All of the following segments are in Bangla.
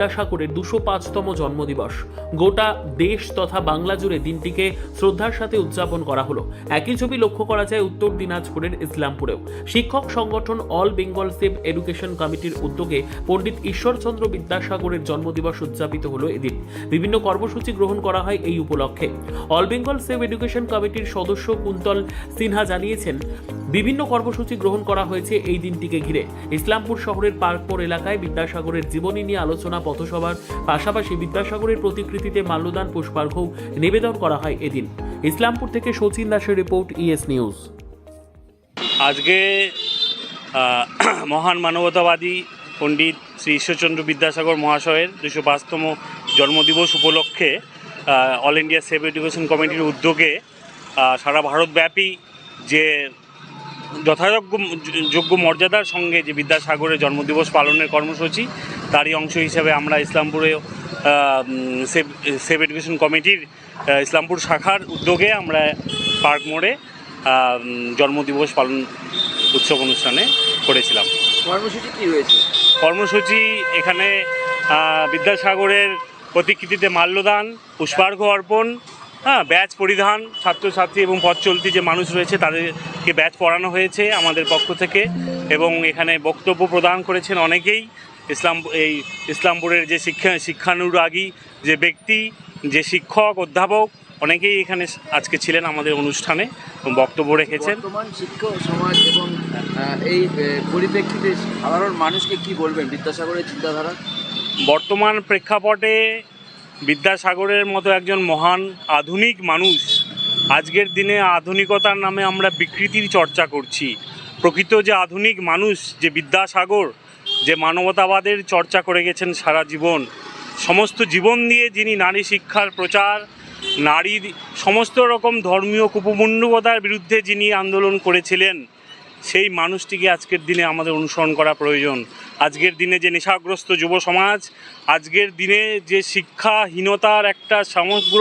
বিদ্যাসাগরের দুশো পাঁচতম জন্মদিবস। গোটা দেশ তথা বাংলা জুড়ে দিনটিকে শ্রদ্ধার সাথে উদযাপন করা হলো। একই ছবি লক্ষ্য করা যায় উত্তর দিনাজপুরের ইসলামপুরেও। শিক্ষক সংগঠন অল বেঙ্গল সেভ এডুকেশন কমিটির উদ্যোগে পণ্ডিত ঈশ্বরচন্দ্র বিদ্যাসাগরের জন্মদিবস উদযাপিত হলো এদিন। বিভিন্ন কর্মসূচি গ্রহণ করা হয় এই উপলক্ষে। অল বেঙ্গল সেভ এডুকেশন কমিটির সদস্য কুন্তল সিনহা জানিয়েছেন বিভিন্ন কর্মসূচি গ্রহণ করা হয়েছে এই দিনটিকে ঘিরে। ইসলামপুর শহরের পার্কমোড় এলাকায় বিদ্যাসাগরের জীবনী নিয়ে আলোচনা পথসভার পাশাপাশি বিদ্যাসাগরের প্রতিকৃতিতে মাল্যদান, পুষ্পার্ঘ্য নিবেদন করা হয় এদিন। ইসলামপুর থেকে সচিন দাসের রিপোর্ট, ইএস নিউজ। আজকে মহান মানবতাবাদী পণ্ডিত শ্রী ঈশ্বরচন্দ্র বিদ্যাসাগর মহাশয়ের দুশো পাঁচতম জন্মদিবস উপলক্ষে অল ইন্ডিয়া সেভ এডুকেশন কমিটির উদ্যোগে সারা ভারতব্যাপী যে যথাযোগ্য যোগ্য মর্যাদার সঙ্গে যে বিদ্যাসাগরের জন্মদিবস পালনের কর্মসূচি তারই অংশ হিসেবে আমরা ইসলামপুরে সেভ সেভ এডুকেশন কমিটির ইসলামপুর শাখার উদ্যোগে আমরা পার্ক মোড়ে জন্মদিবস পালন উৎসব অনুষ্ঠানে করেছিলাম। কর্মসূচি কি রয়েছে? কর্মসূচি এখানে বিদ্যাসাগরের প্রতিকৃতিতে মাল্যদান পুষ্পার্ঘ অর্পণ হ্যাঁ ব্যাচ পরিধান ছাত্রছাত্রী এবং পথ চলতি যে মানুষ রয়েছে তাদেরকে ব্যাচ পড়ানো হয়েছে আমাদের পক্ষ থেকে। এবং এখানে বক্তব্য প্রদান করেছেন অনেকেই। ইসলাম এই ইসলামপুরের যে শিক্ষা শিক্ষানুরাগী যে ব্যক্তি যে শিক্ষক অধ্যাপক অনেকেই এখানে আজকে ছিলেন আমাদের অনুষ্ঠানে বক্তব্য রেখেছেন। বর্তমান শিক্ষক সমাজ এবং এই পরিপ্রেক্ষিতে সাধারণ মানুষকে কি বলবেন বিদ্যাসাগরের চিন্তাধারা? বর্তমান প্রেক্ষাপটে বিদ্যাসাগরের মতো একজন মহান আধুনিক মানুষ আজকের দিনে আধুনিকতার নামে আমরা বিকৃতির চর্চা করছি। প্রকৃত যে আধুনিক মানুষ, যে বিদ্যাসাগর, যে মানবতাবাদের চর্চা করে গেছেন সারা জীবন, সমস্ত জীবন দিয়ে যিনি নারী শিক্ষার প্রচার নারীর সমস্ত রকম ধর্মীয় কুপমণ্ডবতার বিরুদ্ধে যিনি আন্দোলন করেছিলেন, সেই মানুষটিকে আজকের দিনে আমাদের অনুসরণ করা প্রয়োজন। আজকের দিনে যে নেশাগ্রস্ত যুব সমাজ, আজকের দিনে যে শিক্ষাহীনতার একটা সমগ্র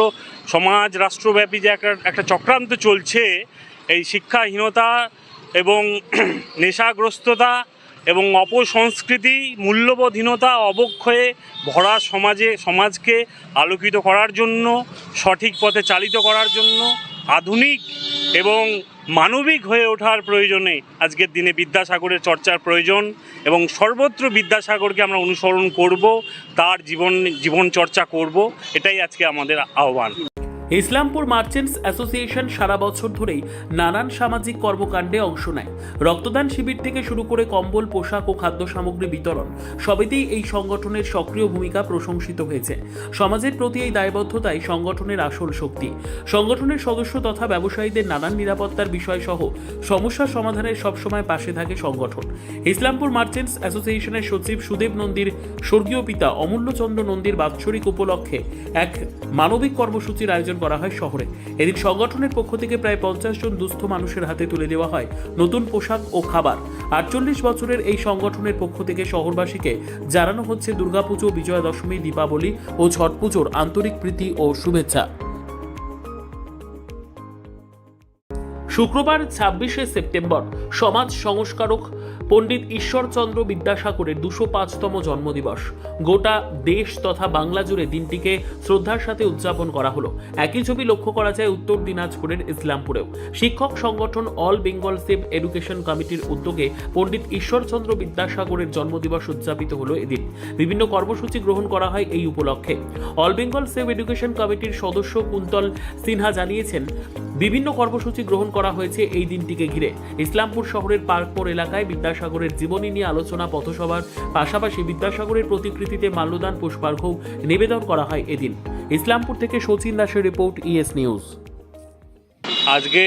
সমাজ, রাষ্ট্রব্যাপী যে একটা একটা চক্রান্ত চলছে, এই শিক্ষাহীনতা এবং নেশাগ্রস্ততা এবং অপসংস্কৃতি, মূল্যবোধহীনতা অবক্ষয়ে ভরা সমাজে, সমাজকে আলোকিত করার জন্য, সঠিক পথে চালিত করার জন্য, আধুনিক এবং মানবিক হয়ে ওঠার প্রয়োজনে আজকের দিনে বিদ্যাসাগরের চর্চার প্রয়োজন এবং সর্বত্র বিদ্যাসাগরকে আমরা অনুসরণ করব, তার জীবন জীবন চর্চা করব, এটাই আজকে আমাদের আহ্বান। ইসলামপুর মার্চেন্টস অ্যাসোসিয়েশন সারা বছর ধরেই নানান সামাজিক কর্মকাণ্ডে অংশ নেয়। রক্তদান শিবির থেকে শুরু করে কম্বল, পোশাক ও খাদ্য সামগ্রী বিতরণ সবেতেই এই সংগঠনের সক্রিয় ভূমিকা প্রশংসিত হয়েছে। সমাজের প্রতি এই দায়বদ্ধতাই সংগঠনের আসল শক্তি। সংগঠনের সদস্য তথা ব্যবসায়ীদের নানান নিরাপত্তার বিষয় সহ সমস্যা সমাধানের সবসময় পাশে থাকে সংগঠন। ইসলামপুর মার্চেন্টস অ্যাসোসিয়েশনের সচিব সুদেব নন্দীর স্বর্গীয় পিতা অমূল্যচন্দ্র নন্দীর বাৎসরিক উপলক্ষে এক মানবিক কর্মসূচির আয়োজন করা হয় শহরে। এদিন সংগঠনের পক্ষ থেকে প্রায় পঞ্চাশ জন দুস্থ মানুষের হাতে তুলে দেওয়া হয় নতুন পোশাক ও খাবার। আটচল্লিশ বছরের এই সংগঠনের পক্ষ থেকে শহরবাসীকে জানানো হচ্ছে দুর্গাপুজো বিজয়া দশমী দীপাবলি ও ছট পুজোর আন্তরিক প্রীতি ও শুভেচ্ছা। শুক্রবার ছাব্বিশে সেপ্টেম্বর সমাজ সংস্কারক পণ্ডিত ঈশ্বরচন্দ্র বিদ্যাসাগরের দুশো পাঁচতম জন্মদিবস। গোটা দেশ তথা বাংলা জুড়ে দিনটিকে শ্রদ্ধার সাথে উদযাপন করা হলো। একই ছবি লক্ষ্য করা যায় উত্তর দিনাজপুরের ইসলামপুরেও। শিক্ষক সংগঠন অল বেঙ্গল সেভ এডুকেশন কমিটির উদ্যোগে পণ্ডিত ঈশ্বরচন্দ্র বিদ্যাসাগরের জন্মদিবস উদযাপিত হলো এদিন। বিভিন্ন কর্মসূচি গ্রহণ করা হয় এই উপলক্ষে। অল বেঙ্গল সেভ এডুকেশন কমিটির সদস্য কুন্তল সিনহা জানিয়েছেন বিভিন্ন কর্মসূচি গ্রহণ করা হয়েছে এই দিনটিকে ঘিরে। ইসলামপুর শহরের পার্কমোড় এলাকায় বিদ্যাসাগরের জীবনী নিয়ে আলোচনা পথসভার পাশাপাশি বিদ্যাসাগরের প্রতিকৃতিতে মাল্যদান, পুষ্পার্ঘ্য নিবেদন করা হয় এদিন। ইসলামপুর থেকে সচিন দাসের রিপোর্ট, ইএস নিউজ। আজকে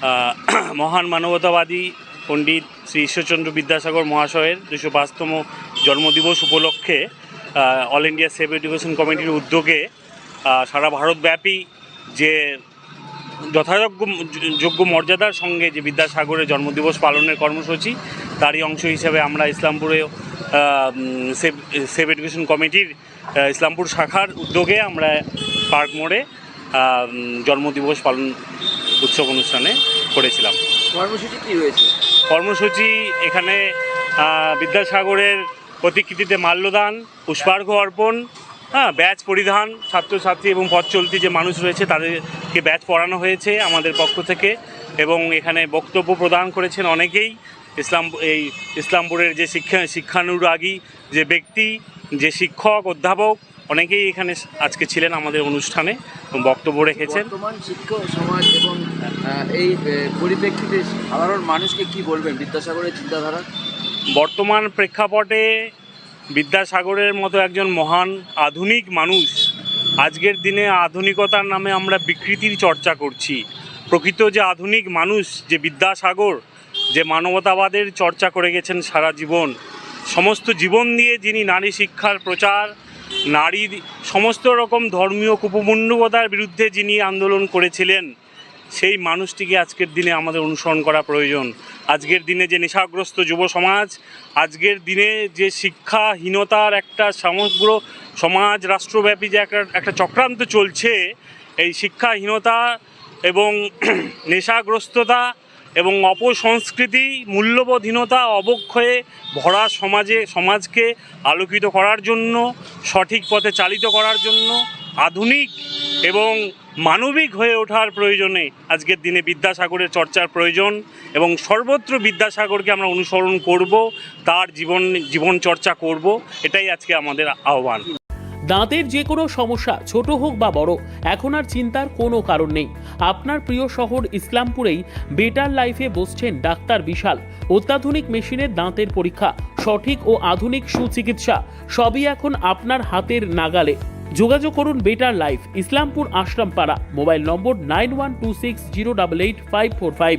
মহান মানবতাবাদী পণ্ডিত শ্রী ঈশ্বরচন্দ্র বিদ্যাসাগর মহাশয়ের দুশো পাঁচতম জন্মদিবস উপলক্ষে অল ইন্ডিয়া সেভ এডুকেশন কমিটির উদ্যোগে সারা ভারতব্যাপী যে যথাযোগ্য যোগ্য মর্যাদার সঙ্গে যে বিদ্যাসাগরের জন্মদিবস পালনের কর্মসূচি তারই অংশ হিসেবে আমরা ইসলামপুরে সেভ সেভ এডুকেশন কমিটির ইসলামপুর শাখার উদ্যোগে আমরা পার্ক মোড়ে জন্মদিবস পালন উৎসব অনুষ্ঠানে করেছিলাম। কর্মসূচি কি রয়েছে? কর্মসূচি এখানে বিদ্যাসাগরের প্রতিকৃতিতে মাল্যদান পুষ্পার্ঘ অর্পণ হ্যাঁ ব্যাচ পরিধান ছাত্রছাত্রী এবং পথ চলতি যে মানুষ রয়েছে তাদেরকে ব্যাচ পড়ানো হয়েছে আমাদের পক্ষ থেকে। এবং এখানে বক্তব্য প্রদান করেছেন অনেকেই। ইসলাম এই ইসলামপুরের যে শিক্ষা শিক্ষানুরাগী যে ব্যক্তি যে শিক্ষক অধ্যাপক অনেকেই এখানে আজকে ছিলেন আমাদের অনুষ্ঠানে বক্তব্য রেখেছেন। বর্তমান শিক্ষক সমাজ এবং এই পরিপ্রেক্ষিতে সাধারণ মানুষকে কি বলবেন বিদ্যাসাগরের চিন্তাধারা? বর্তমান প্রেক্ষাপটে বিদ্যাসাগরের মতো একজন মহান আধুনিক মানুষ আজকের দিনে আধুনিকতার নামে আমরা বিকৃতির চর্চা করছি। প্রকৃত যে আধুনিক মানুষ, যে বিদ্যাসাগর, যে মানবতাবাদের চর্চা করে গেছেন সারা জীবন, সমস্ত জীবন দিয়ে যিনি নারী শিক্ষার প্রচার, নারী, সমস্ত রকম ধর্মীয় কুপমণ্ডকতার বিরুদ্ধে যিনি আন্দোলন করেছিলেন সেই মানুষটিকে আজকের দিনে আমাদের অনুসরণ করা প্রয়োজন। আজকের দিনে যে নেশাগ্রস্ত যুব সমাজ, আজকের দিনে যে শিক্ষাহীনতার একটা সমগ্র সমাজ, রাষ্ট্রব্যাপী যে একটা একটা চক্রান্ত চলছে, এই শিক্ষাহীনতা এবং নেশাগ্রস্ততা এবং অপসংস্কৃতি, মূল্যবোধহীনতা অবক্ষয়ে ভরা সমাজে, সমাজকে আলোকিত করার জন্য, সঠিক পথে চালিত করার জন্য, আধুনিক এবং মানবিক হয়ে ওঠার প্রয়োজনে আজকের দিনে বিদ্যাসাগরের চর্চার প্রয়োজন এবং সর্বত্র বিদ্যাসাগরকে আমরা অনুসরণ করব, তার জীবন জীবন চর্চা করব, এটাই আজকে আমাদের আহ্বান। দাঁতের যে কোনো সমস্যা, ছোট হোক বা বড়, এখন আর চিন্তার কোনো কারণ নেই। আপনার প্রিয় শহর ইসলামপুরেই বেটার লাইফে বসছেন ডাক্তার বিশাল। অত্যাধুনিক মেশিনের দাঁতের পরীক্ষা, সঠিক ও আধুনিক সুচিকিৎসা, সবই এখন আপনার হাতের নাগালে। যোগাযোগ করুন better life Islampur Ashrampara, mobile number nine one two six zero double eight five four five.